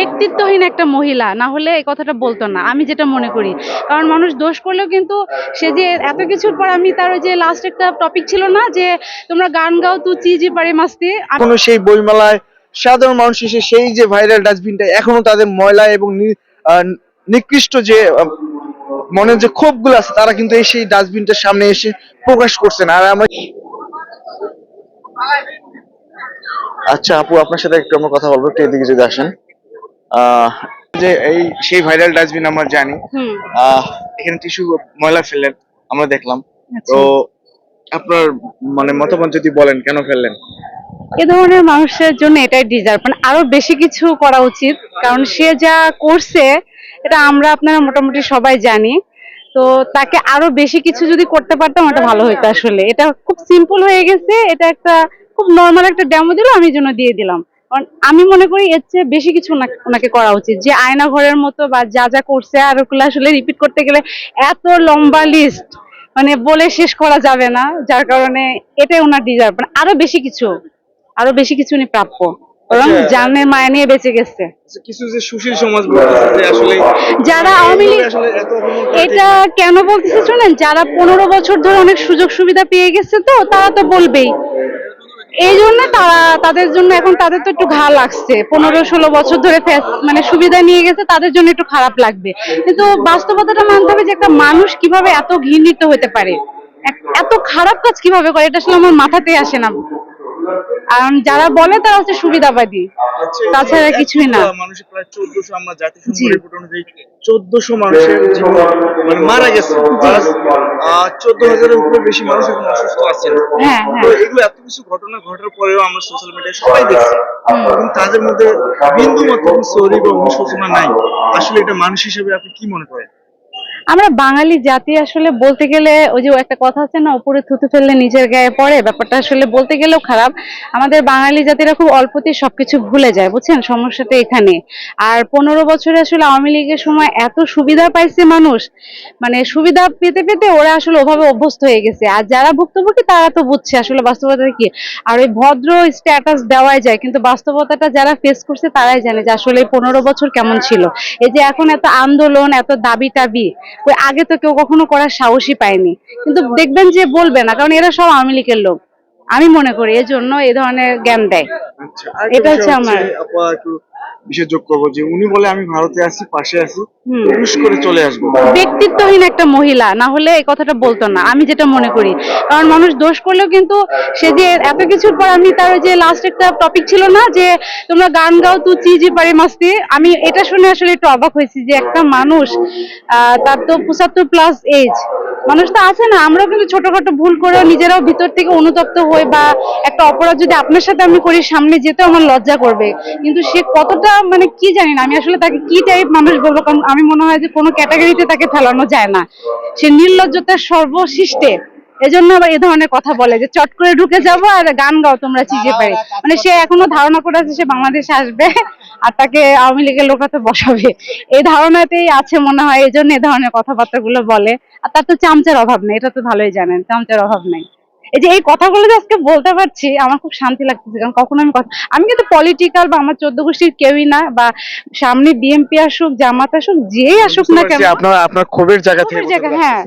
ব্যক্তিত্বহীন একটা মহিলা, না হলে এই কথাটা বলতো না। আমি যেটা মনে করি, কারণ মানুষ দোষ করলেও কিন্তু সে যে এত কিছুর পর আমি তার ওই যে লাস্ট একটা টপিক ছিল না, যে তোমরা গান গাও তু চিজি পারে মাস্তি এখনও সেই বইমেলায় সাধারণ মানুষ এসে সেই যে ভাইরাল ডাস্টবিনটা এখনও তাদের ময়লা এবং নিকৃষ্ট যে মনের যে ক্ষোভগুলো আছে, তারা কিন্তু এই সেই ডাস্টবিনটার সামনে এসে প্রকাশ করছেন আর আমরা আচ্ছা আপু, আপনার সাথে একটু আমরা কথা বলব, একটু এদিকে যদি আসেন। যে এই সেই ভাইরাল ডাস্টবিন আমরা জানি। আহ, এখানে টিস্যু ময়লা ফেললেন আমরা দেখলাম। আচ্ছা। তো আপনার মানে মতামত যদি বলেন কেন ফেললেন? এ ধরনের মানুষের জন্য এটাই ডিজার্ভ মানে আরও বেশি কিছু করা উচিত কারণ সে যা করছে এটা আমরা আপনারা মোটামুটি সবাই জানি। তো তাকে আরও বেশি কিছু যদি করতে পারতাম এটা ভালো হতো আসলে। এটা খুব সিম্পল হয়ে গেছে এটা একটা খুব নর্মাল একটা ডেমো দিল আমি জন্য দিয়ে দিলাম। কারণ আমি মনে করি এর চেয়ে বেশি কিছু ওনাকে করা উচিত। যে আয়না ঘরের মতো বা যা যা করছে আর ওগুলো আসলে রিপিট করতে গেলে এত লম্বা লিস্ট মানে বলে শেষ করা যাবে না যার কারণে এটাই ওনার ডিজার্ভ মানে আরও বেশি কিছু আরও বেশি কিছু উনি প্রাপ্য। বরং আচ্ছা। জানের মায়া নিয়ে বেঁচে গেছে। কিছু যে সুশীল সমাজ যে আসলে যারা আওয়ামী লীগ এটা কেন বলতেছে শুনেন যারা পনেরো বছর ধরে অনেক সুযোগ সুবিধা পেয়ে গেছে তো তারা তো বলবেই। এই জন্য তারা, তাদের জন্য এখন তাদের তো একটু ঘা লাগছে। পনেরো, ষোলো বছর ধরে মানে সুবিধা নিয়ে গেছে, তাদের জন্য একটু খারাপ লাগবে। কিন্তু বাস্তবতাটা মানতে হবে যে একটা মানুষ কীভাবে এত ঘৃণিত হতে পারে? এত খারাপ কাজ কীভাবে করে? এটা আসলে আমার মাথাতে আসে না। কারণ যারা বলে তারা হচ্ছে সুবিধাবাদী। তাছাড়া কিছুই না। মানুষের প্রায় চোদ্দশো আমরা জাতিসংঘ রিপোর্ট অনুযায়ী চোদ্দশো মানুষের মানে মারা গেছে। চোদ্দ হাজারের উপরে বেশি মানুষ এখন অসুস্থ আছেন। হ্যাঁ তো হ্যাঁ এগুলো এত কিছু ঘটনা ঘটার পরেও আমরা সোশ্যাল মিডিয়ায় সবাই দেখছি। কিন্তু তাদের মধ্যে বিন্দু মাত্র সরি বা অনুশোচনা নাই। আসলে এটা মানুষ হিসেবে আপনি কি মনে করেন? আমরা বাঙালি জাতি আসলে বলতে গেলে ওই যে একটা কথা আছে না, উপরে থুতু ফেললে নিজের গায়ে পড়ে, ব্যাপারটা আসলে বলতে গেলেও খারাপ। আমাদের বাঙালি জাতিরা খুব অল্পতেই সবকিছু ভুলে যায়, বুঝছেন? সমস্যাটা এখানে। আর পনেরো বছরে আসলে আওয়ামী লীগের সময় এত সুবিধা পাইছে মানুষ মানে সুবিধা পেতে পেতে ওরা আসলে ওভাবে অভ্যস্ত হয়ে গেছে। আর যারা ভুক্তভোগী তারা তো বুঝছে আসলে বাস্তবতা কি। আর ওই ভদ্র স্ট্যাটাস দেওয়াই যায়, কিন্তু বাস্তবতাটা যারা ফেস করছে তারাই জানে যে আসলে পনেরো বছর কেমন ছিল। এই যে এখন এত আন্দোলন, এত দাবি টাবি ওই আগে তো কেউ কখনো করার সাহসই পায়নি। কিন্তু দেখবেন যে বলবে না কারণ এরা সব আওয়ামী লীগের লোক। আমি মনে করি এজন্য এই ধরনের জ্ঞান দেয়। আচ্ছা এটা হচ্ছে আমার- যোগ করব যে উনি বলে আমি ভারতে আছি পাশে আছি পুরুষ করে চলে আসব। ব্যক্তিত্বহীন একটা মহিলা না হলে এই কথাটা বলতো না আমি যেটা মনে করি। কারণ মানুষ দোষ করলেও কিন্তু সে যে এত কিছুর পর আমি তার যে লাস্ট একটা টপিক ছিল না যে তোমরা গান গাও তু চিজি পারে মাস্তি আমি এটা শুনে আসলে একটু অবাক হয়েছি যে একটা মানুষ আহ, তার তো পঁচাত্তর প্লাস এজ মানুষ তো আছে না আমরাও কিন্তু ছোটখাটো ভুল করেও নিজেরাও ভিতর থেকে অনুতপ্ত হই বা একটা অপরাধ যদি আপনার সাথে আমি করি সামনে যেতেও আমার লজ্জা করবে। কিন্তু সে কতটা মানে কি জানি না, আমি আসলে তাকে কি টাইপ মানুষ বলব? কারণ আমি মনে হয় যে কোনো ক্যাটাগরিতে তাকে ফেলানো যায় না। সে নির্লজ্জতার সর্বশিষ্টে। এজন্য আবার এ ধরনের কথা বলে যে, চট করে ঢুকে যাব আর গান গাও তোমরা চিজে পারে। মানে সে এখনও ধারণা করে আছে সে বাংলাদেশে আসবে আর তাকে আওয়ামী লীগের লোকাতে বসাবে। এই ধারণাতেই আছে মনে হয় এই জন্য এ ধরনের কথাবার্তাগুলো বলে। আর তার তো চামচার অভাব নেই, এটা তো ভালোই জানেন, চামচার অভাব নেই। এই যে এই কথাগুলো যে আজকে বলতে পারছি আমার খুব শান্তি লাগতেছে কারণ কখনো আমি কথা আমি কিন্তু পলিটিক্যাল বা আমার চোদ্দ গোষ্ঠীর কেউই না বা সামনে বিএনপি আসুক জামাত আসুক যেই আসুক না কেন আপনার আপনার ক্ষোভের জায়গা থেকে জায়গা, হ্যাঁ।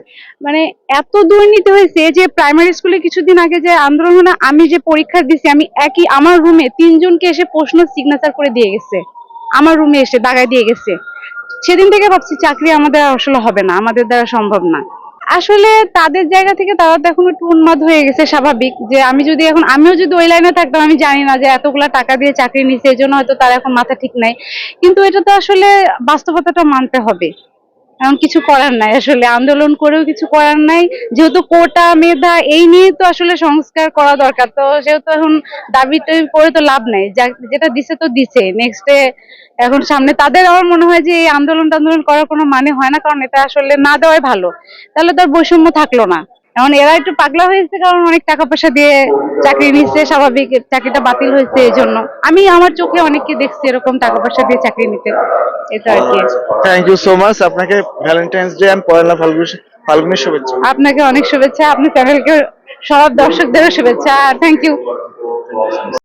মানে এত দুর্নীতি হয়েছে যে প্রাইমারি স্কুলে কিছুদিন আগে যে আন্দোলন আমি যে পরীক্ষা দিছি আমি একই আমার রুমে তিনজনকে এসে প্রশ্ন সিগনেচার করে দিয়ে গেছে। আমার রুমে এসে দাগায় দিয়ে গেছে। সেদিন থেকে ভাবছি চাকরি আমাদের আসলে হবে না আমাদের দ্বারা সম্ভব না। আসলে তাদের জায়গা থেকে তারা তো এখন একটু উন্মাদ হয়ে গেছে, স্বাভাবিক। যে আমি যদি এখন, আমিও যদি ওই লাইনে থাকতাম, আমি জানি না যে এতগুলা টাকা দিয়ে চাকরি নিচ্ছে এই জন্য হয়তো তারা এখন মাথা ঠিক নাই। কিন্তু এটা তো আসলে বাস্তবতাটা মানতে হবে। এমন কিছু করার নাই। আসলে আন্দোলন করেও কিছু করার নাই। যেহেতু কোটা, মেধা, এই নিয়ে তো আসলে সংস্কার করা দরকার। তো সেহেতু এখন দাবি করে তো লাভ নাই। যেটা দিছে তো দিছে। নেক্সটে এখন সামনে তাদের আমার মনে হয় যে এই আন্দোলন টান্দোলন করার কোনো মানে হয় না। কারণ এটা আসলে না দেওয়াই ভালো। তাহলে তো আর বৈষম্য থাকল না। এখন এরা একটু পাগলা হয়েছে কারণ অনেক টাকা পয়সা দিয়ে চাকরি নিচ্ছে স্বাভাবিক চাকরিটা বাতিল হয়েছে এই জন্য আমি আমার চোখে অনেককে দেখছি এরকম টাকা পয়সা দিয়ে চাকরি নিতে। এটা আর কি। থ্যাংক ইউ সো মাচ আপনাকে Valentine's Day and Pohela Falgun ফাল্গুনের শুভেচ্ছা। আপনাকে অনেক শুভেচ্ছা। আপনি চ্যানেলকে সব দর্শকদেরও শুভেচ্ছা। আর থ্যাংক ইউ